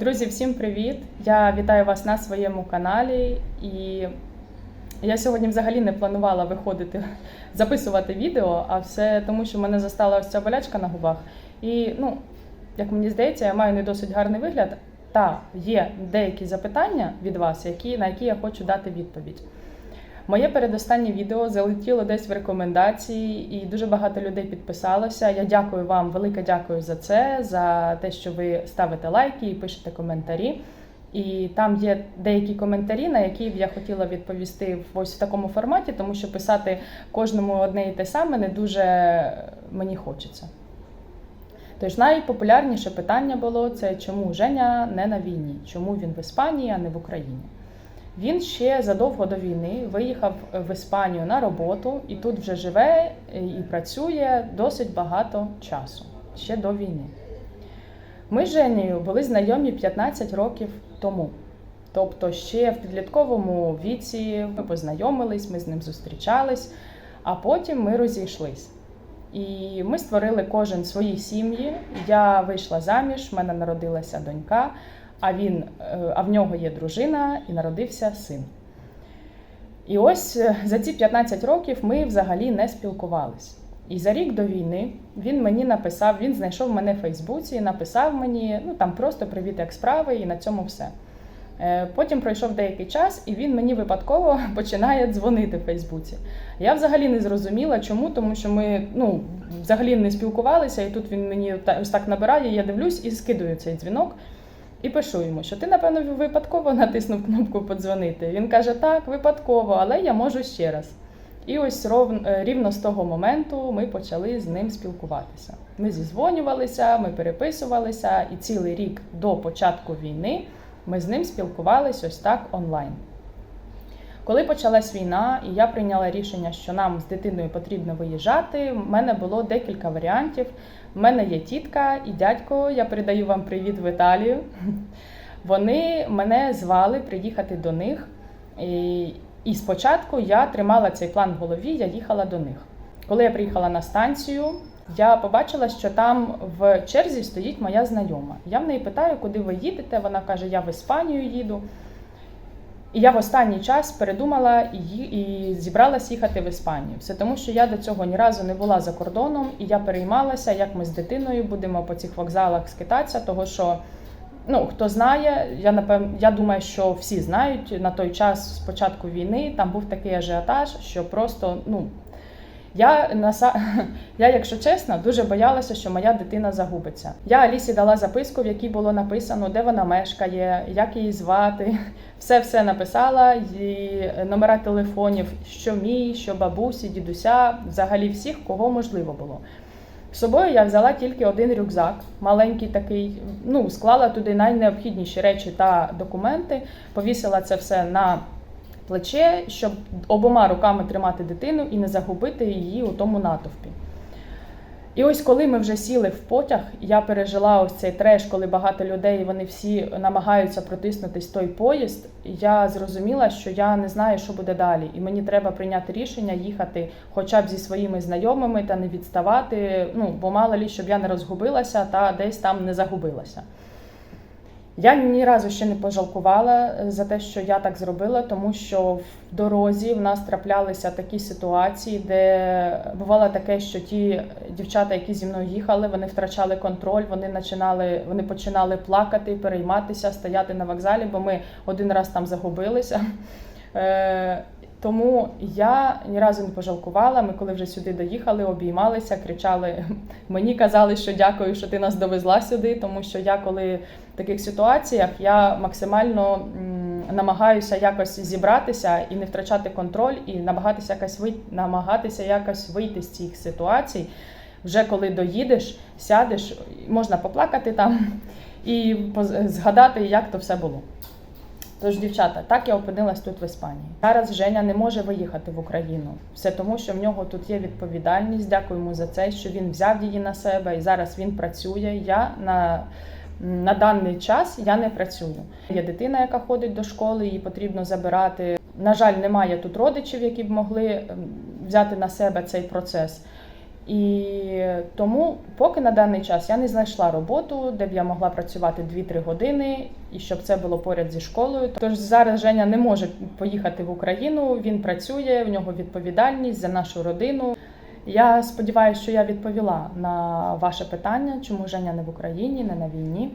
Друзі, всім привіт! Я вітаю вас на своєму каналі. І я сьогодні взагалі не планувала виходити, записувати відео, а все тому, що мене застала ось ця болячка на губах. І, ну, як мені здається, я маю не досить гарний вигляд. Та є деякі запитання від вас, які, на які я хочу дати відповідь. Моє передостаннє відео залетіло десь в рекомендації, і дуже багато людей підписалося. Я дякую вам, велике дякую за це, за те, що ви ставите лайки і пишете коментарі. І там є деякі коментарі, на які б я хотіла відповісти ось в такому форматі, тому що писати кожному одне і те саме не дуже мені хочеться. Тож найпопулярніше питання було це чому Женя не на війні, чому він в Іспанії, а не в Україні. Він ще задовго до війни виїхав в Іспанію на роботу і тут вже живе і працює досить багато часу ще до війни. Ми з Женєю були знайомі 15 років тому. Тобто, ще в підлітковому віці ми познайомились, ми з ним зустрічались, а потім ми розійшлись. І ми створили кожен свої сім'ї. Я вийшла заміж, в мене народилася донька, а він, е, а в нього є дружина і народився син. І ось е, за ці 15 років ми взагалі не спілкувались. І за рік до війни він мені написав, він знайшов мене в Фейсбуці написав мені ну там просто привіт, як справи, і на цьому все. Е, Потім пройшов деякий час, і він мені випадково починає дзвонити в Фейсбуці. Я взагалі не зрозуміла, чому, тому що ми ну, взагалі не спілкувалися, і тут він мені ось так набирає, я дивлюсь і скидую цей дзвінок. І пишу йому, що ти, напевно, випадково натиснув кнопку подзвонити. Він каже, так, випадково, але я можу ще раз. І ось е, рівно з того моменту ми почали з ним спілкуватися. Ми зізвонювалися, ми переписувалися, і цілий рік до початку війни ми з ним спілкувалися ось так онлайн. Коли почалась війна, і я прийняла рішення, що нам з дитиною потрібно виїжджати, в мене було декілька варіантів. У мене є тітка і дядько. Я передаю вам привіт в Італію. Вони мене звали приїхати до них. І, і спочатку я тримала цей план в голові, я їхала до них. Коли я приїхала на станцію, я побачила, що там в черзі стоїть моя знайома. Я в неї питаю, куди ви їдете. Вона каже, я в Іспанію їду. І я в останній час передумала і, і зібралась їхати в Іспанію. Все тому, що я до цього ні разу не була за кордоном, і я переймалася, як ми з дитиною будемо по цих вокзалах скитатися, того що. Ну, хто знає, я напевно, я думаю, що всі знають на той час з початку війни там був такий ажіотаж, що просто ну я наса... я, якщо чесно, дуже боялася, що моя дитина загубиться. Я Алісі дала записку, в якій було написано, де вона мешкає, як її звати. Все все написала, і номера телефонів, що мій, що бабусі, дідуся, взагалі всіх, кого можливо було. З собою я взяла тільки один рюкзак, маленький такий. Ну, склала туди найнеобхідніші речі та документи, повісила це все на плече, щоб обома руками тримати дитину і не загубити її у тому натовпі. І ось коли ми вже сіли в потяг, я пережила ось цей треш, коли багато людей вони всі намагаються протиснутись той поїзд. Я зрозуміла, що я не знаю, що буде далі, і мені треба прийняти рішення їхати хоча б зі своїми знайомими та не відставати. Ну бо мало лі, щоб я не розгубилася та десь там не загубилася. Я ні разу ще не пожалкувала е, за те, що я так зробила, тому що в дорозі в нас траплялися такі ситуації, де бувало таке, що ті дівчата, які зі мною їхали, вони втрачали контроль, вони починали, вони починали плакати, перейматися, стояти на вокзалі, бо ми один раз там загубилися. Тому я ні разу не пожалкувала. Ми, коли вже сюди доїхали, обіймалися, кричали. Мені казали, що дякую, що ти нас довезла сюди, тому що я коли в таких ситуаціях я максимально намагаюся якось зібратися і не втрачати контроль, і намагатися якось вийти, намагатися якось вийти з цих ситуацій. Вже коли доїдеш, сядеш, можна поплакати там і згадати, як то все було. Тож, дівчата, так я опинилась тут в Іспанії. Зараз Женя не може виїхати в Україну. Все тому, що в нього тут є відповідальність. Дякуємо за це, що він взяв її на себе і зараз він працює. Я на, на даний час я не працюю. Є дитина, яка ходить до школи, її потрібно забирати. На жаль, немає тут родичів, які б могли ем, взяти на себе цей процес. І тому, поки на даний час я не знайшла роботу, де б я могла працювати 2-3 години, і щоб це було поряд зі школою. Тож зараз Женя не може поїхати в Україну. Він працює, в нього відповідальність за нашу родину. Я сподіваюся, що я відповіла на ваше питання, чому Женя не в Україні, не на війні.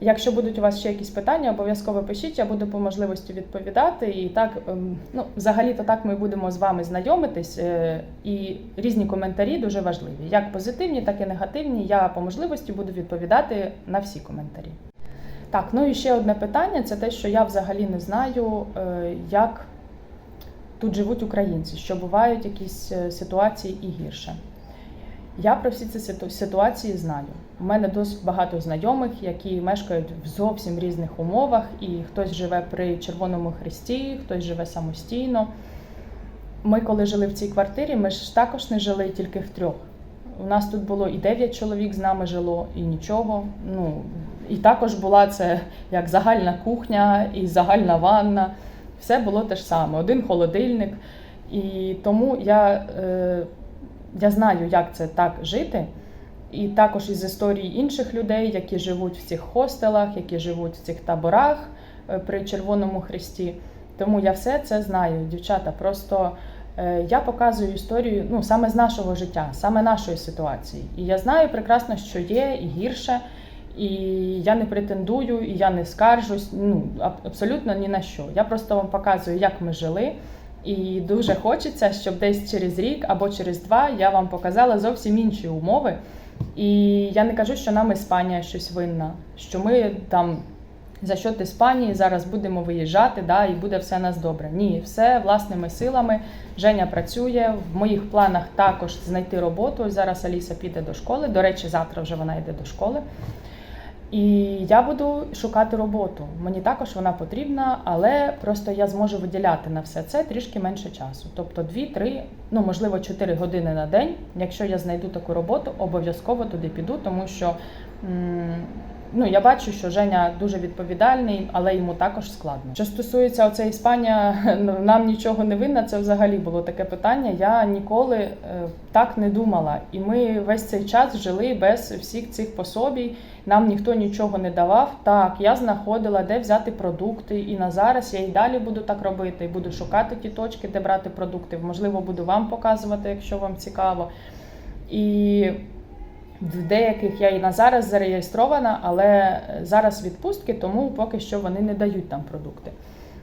Якщо будуть у вас ще якісь питання, обов'язково пишіть, я буду по можливості відповідати. І так, ем, ну, взагалі-то так ми будемо з вами знайомитись. е, І різні коментарі дуже важливі. Як позитивні, так і негативні. Я по можливості буду відповідати на всі коментарі. Так, ну і ще одне питання: це те, що я взагалі не знаю, е, як тут живуть українці, що бувають якісь е, ситуації і гірше. Я про всі ці ситуації знаю. У мене досить багато знайомих, які мешкають в зовсім різних умовах, і хтось живе при Червоному Хресті, хтось живе самостійно. Ми, коли жили в цій квартирі, ми ж також не жили тільки втрьох. У нас тут було і дев'ять чоловік з нами жило, і нічого. Ну, і також була це як загальна кухня і загальна ванна. Все було те ж саме, один холодильник. І тому я, е, я знаю, як це так жити. І також із історії інших людей, які живуть в цих хостелах, які живуть в цих таборах е, при Червоному Хресті. Тому я все це знаю, дівчата. Просто е, я показую історію ну, саме з нашого життя, саме нашої ситуації. І я знаю прекрасно, що є і гірше. І я не претендую, і я не скаржусь. Ну абсолютно ні на що. Я просто вам показую, як ми жили. І дуже хочеться, щоб десь через рік або через два я вам показала зовсім інші умови. І я не кажу, що нам Іспанія щось винна, що ми там за счет Іспанії зараз будемо виїжджати, да, і буде все нас добре. Ні, все власними силами. Женя працює. В моїх планах також знайти роботу. Зараз Аліса піде до школи. До речі, завтра вже вона йде до школи. І я буду шукати роботу. Мені також вона потрібна, але просто я зможу виділяти на все це трішки менше часу. Тобто 2-3, ну можливо, 4 години на день. Якщо я знайду таку роботу, обов'язково туди піду, тому що ну, я бачу, що Женя дуже відповідальний, але йому також складно. Що стосується оце Іспанія, нам нічого не винна. Це взагалі було таке питання. Я ніколи е, так не думала. І ми весь цей час жили без всіх цих пособій. Нам ніхто нічого не давав. Так, я знаходила, де взяти продукти, і на зараз я і далі буду так робити. І буду шукати ті точки, де брати продукти. Можливо, буду вам показувати, якщо вам цікаво. І в деяких я і на зараз зареєстрована, але зараз відпустки, тому поки що вони не дають там продукти.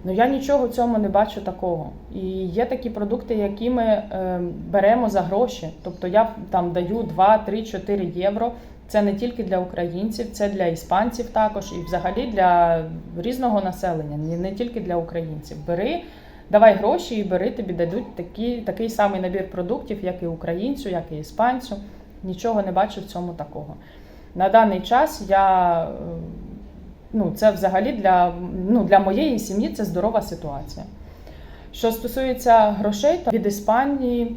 Ну я нічого в цьому не бачу такого. І є такі продукти, які ми е, беремо за гроші. Тобто я там даю 2, 3, 4 євро. Це не тільки для українців, це для іспанців також, і взагалі для різного населення, не тільки для українців. Бери, давай гроші і бери, тобі дадуть такі, такий самий набір продуктів, як і українцю, як і іспанцю. Нічого не бачу в цьому такого. На даний час я е, ну, це взагалі для, ну, для моєї сім'ї це здорова ситуація. Що стосується грошей, то від Іспанії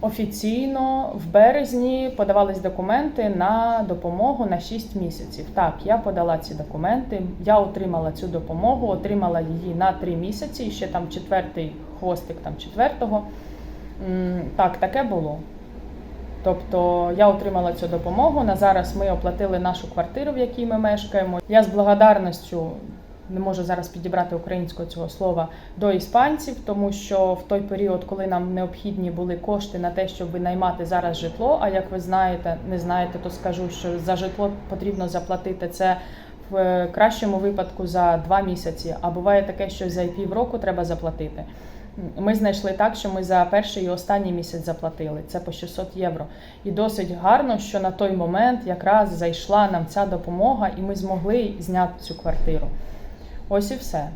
офіційно в березні подавались документи на допомогу на 6 місяців. Так, я подала ці документи, я отримала цю допомогу, отримала її на 3 місяці, ще там четвертий хвостик там четвертого. Так, таке було. Тобто я отримала цю допомогу. На зараз ми оплатили нашу квартиру, в якій ми мешкаємо. Я з благодарністю не можу зараз підібрати українського цього слова до іспанців, тому що в той період, коли нам необхідні були кошти на те, щоб винаймати зараз житло. А як ви знаєте, не знаєте, то скажу, що за житло потрібно заплатити це в кращому випадку за два місяці. А буває таке, що за півроку треба заплатити. Ми знайшли так, що ми за перший і останній місяць заплатили. Це по 600 євро. І досить гарно, що на той момент якраз зайшла нам ця допомога, і ми змогли зняти цю квартиру. Ось і все.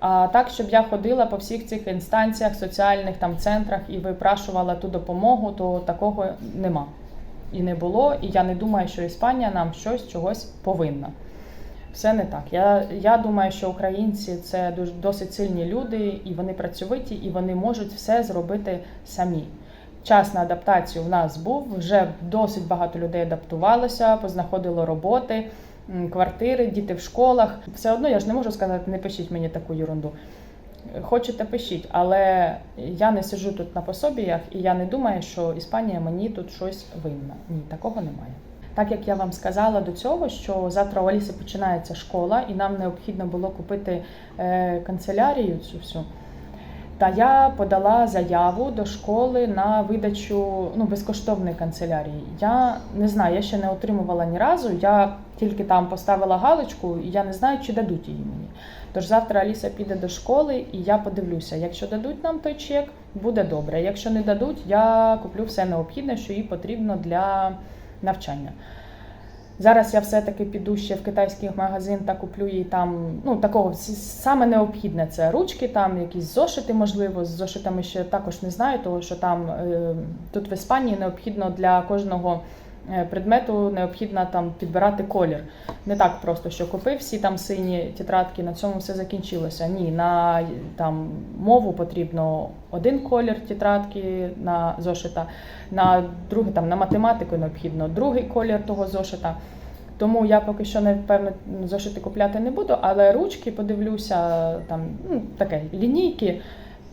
А так, щоб я ходила по всіх цих інстанціях, соціальних там центрах і випрашувала ту допомогу, то такого нема. І не було. І я не думаю, що Іспанія нам щось чогось повинна. Все не так. Я, я думаю, що українці це дуже досить сильні люди, і вони працьовиті, і вони можуть все зробити самі. Час на адаптацію в нас був. Вже досить багато людей адаптувалося, познаходило роботи, квартири, діти в школах. Все одно я ж не можу сказати, не пишіть мені таку ерунду. Хочете пишіть, але я не сиджу тут на пособіях, і я не думаю, що Іспанія мені тут щось винна. Ні, такого немає. Так як я вам сказала до цього, що завтра у Аліси починається школа, і нам необхідно було купити е, канцелярію цю всю. Та я подала заяву до школи на видачу ну, безкоштовної канцелярії. Я не знаю, я ще не отримувала ні разу. Я тільки там поставила галочку, і я не знаю, чи дадуть її мені. Тож завтра Аліса піде до школи, і я подивлюся. Якщо дадуть нам той чек, буде добре. Якщо не дадуть, я куплю все необхідне, що їй потрібно для навчання. Зараз я все-таки піду ще в китайський магазин та куплю їй там ну такого саме необхідне це ручки, там якісь зошити, можливо. З зошитами ще також не знаю, тому що там е, тут в Іспанії необхідно для кожного предмету необхідно там підбирати колір. Не так просто, що купив всі там сині тетрадки, на цьому все закінчилося. Ні, на там мову потрібно один колір тетрадки на зошита, на другий там на математику необхідно другий колір того зошита. Тому я поки що не певно зошити купляти не буду, але ручки подивлюся, там ну, таке лінійки.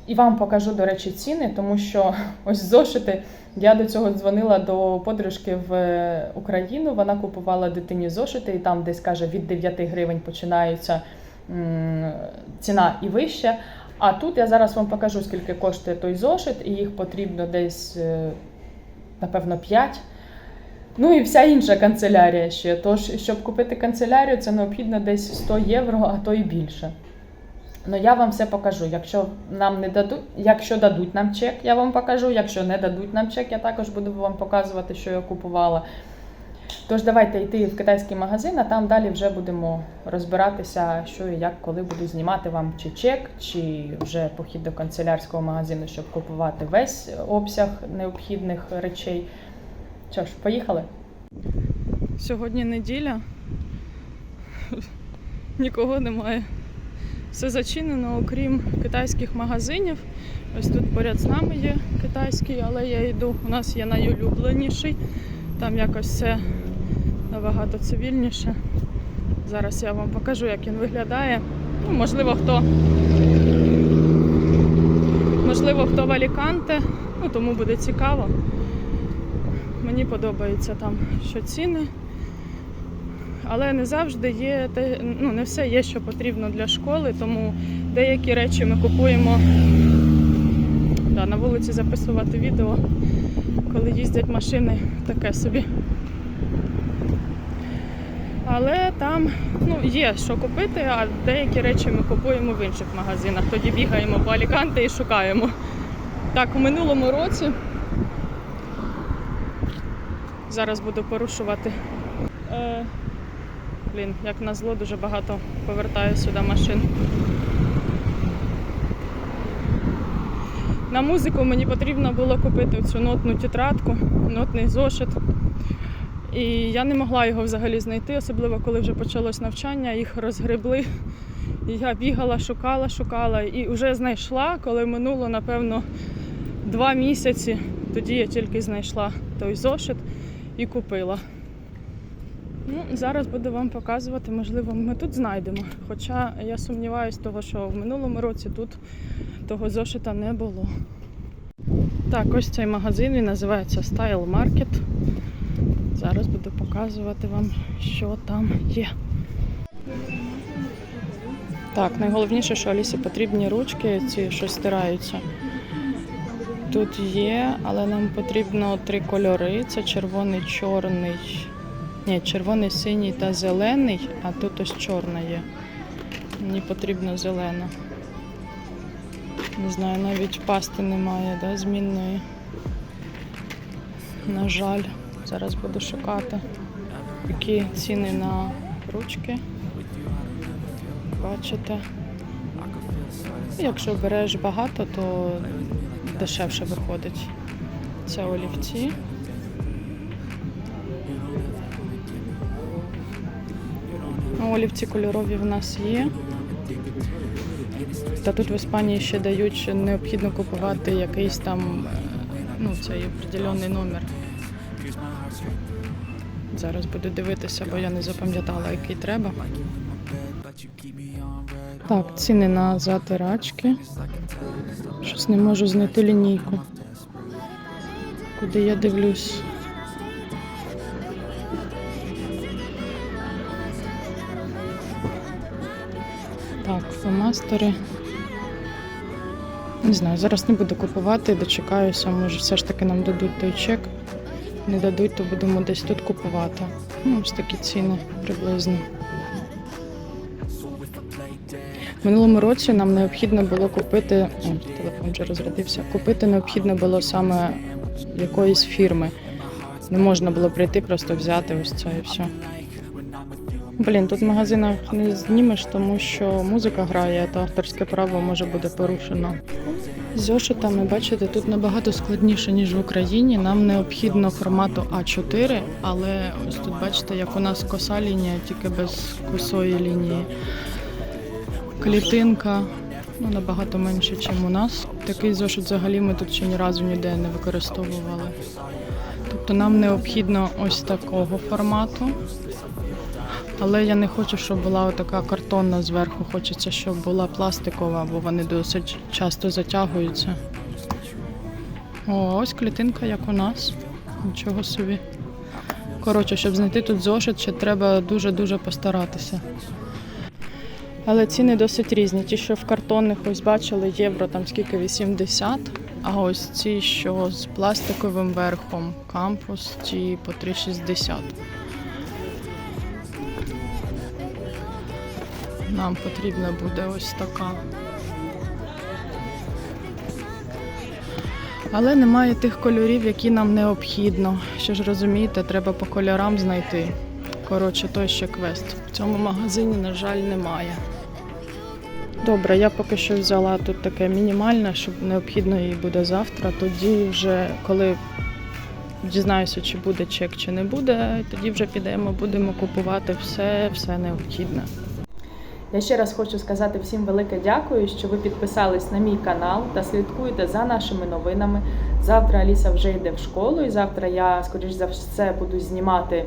І вам покажу, до речі, ціни, тому що ось зошити. Я до цього дзвонила до подружки в е, Україну. Вона купувала дитині зошити, і там десь каже від 9 гривень починається ціна і вище. А тут я зараз вам покажу, скільки коштує той зошит, і їх потрібно десь, е, напевно, 5. Ну і вся інша канцелярія ще. Тож, щоб купити канцелярію, це необхідно десь 100 євро, а то і більше. Ну я вам все покажу. Якщо нам не дадуть, якщо дадуть нам чек, я вам покажу. Якщо не дадуть нам чек, я також буду вам показувати, що я купувала. Тож давайте йти в китайський магазин, а там далі вже будемо розбиратися, що і як, коли буду знімати вам чи чек, чи вже похід до канцелярського магазину, щоб купувати весь обсяг необхідних речей. Що ж, поїхали? Сьогодні неділя. Нікого немає. Все зачинено, окрім китайських магазинів. Ось тут поряд з нами є китайський, але я йду. У нас є найулюбленіший. Там якось все набагато цивільніше. Зараз я вам покажу, як він виглядає. Ну, можливо, хто можливо, хто в Аліканте, ну тому буде цікаво. Мені подобається там, що ціни. Але не завжди є те, ну не все є, що потрібно для школи, тому деякі речі ми купуємо да, на вулиці записувати відео, коли їздять машини, таке собі. Але там ну, є що купити, а деякі речі ми купуємо в інших магазинах. Тоді бігаємо по Аліканте і шукаємо. Так, у минулому році зараз буду порушувати. Блін, як назло, дуже багато повертає сюди машин. На музику мені потрібно було купити цю нотну тетрадку, нотний зошит. І я не могла його взагалі знайти, особливо коли вже почалось навчання, їх розгребли. Я бігала, шукала, шукала і вже знайшла, коли минуло, напевно, два місяці. Тоді я тільки знайшла той зошит і купила. Ну, зараз буду вам показувати, можливо, ми тут знайдемо. Хоча я сумніваюся, того, що в минулому році тут того зошита не було. Так, ось цей магазин він називається Style Market. Зараз буду показувати вам, що там є. Так, найголовніше, що Алісі потрібні ручки, ці що стираються. Тут є, але нам потрібно три кольори: це червоний, чорний. Ні, червоний, синій та зелений, а тут ось чорна є. Мені потрібно зелена. Не знаю, навіть пасти немає, да, змінної. На жаль, зараз буду шукати, які ціни на ручки. Бачите. Якщо береш багато, то дешевше виходить. Це олівці. Олівці кольорові в нас є. Та тут в Іспанії ще дають, що необхідно купувати якийсь там е, ну, цей определений номер. Зараз буду дивитися, бо я не запам'ятала, який треба. Так, ціни на затирачки. Щось не можу знайти лінійку. Куди я дивлюсь. Фломастери. Не знаю, зараз не буду купувати, дочекаюся, може все ж таки нам дадуть той чек. Не дадуть, то будемо десь тут купувати. Ну, ось такі ціни приблизно. Минулому році нам необхідно було купити. О, телефон вже розрядився. Купити необхідно було саме якоїсь фірми. Не можна було прийти, просто взяти ось це і все. Блін, тут в магазинах не знімеш, тому що музика грає, та авторське право може бути порушено. Зошитами, бачите, тут набагато складніше, ніж в Україні. Нам необхідно формату А4, але ось тут бачите, як у нас коса лінія, тільки без косої лінії. Клітинка ну, набагато менше, ніж у нас. Такий зошит взагалі ми тут ще ні разу ніде не використовували. Тобто нам необхідно ось такого формату. Але я не хочу, щоб була така картонна зверху. Хочеться, щоб була пластикова, бо вони досить часто затягуються. О, ось клітинка, як у нас. Нічого собі. Коротше, щоб знайти тут зошит, ще треба дуже-дуже постаратися. Але ціни досить різні. Ті, що в картонних ось бачили, євро там скільки 80, а ось ці, що з пластиковим верхом, кампус, ті по 3,60. Нам потрібна буде ось така. Але немає тих кольорів, які нам необхідно. Що ж розумієте, треба по кольорам знайти. Коротше, той ще квест. В цьому магазині, на жаль, немає. Добре, я поки що взяла тут таке мінімальне, щоб необхідно їй буде завтра. Тоді вже коли дізнаюся, чи буде чек, чи не буде, тоді вже підемо, будемо купувати все, все необхідне. Я ще раз хочу сказати всім велике дякую, що ви підписались на мій канал та слідкуєте за нашими новинами. Завтра Аліса вже йде в школу, і завтра я, скоріш за все, буду знімати,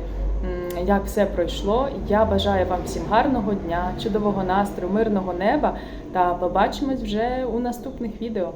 як все пройшло. Я бажаю вам всім гарного дня, чудового настрою, мирного неба та побачимось вже у наступних відео.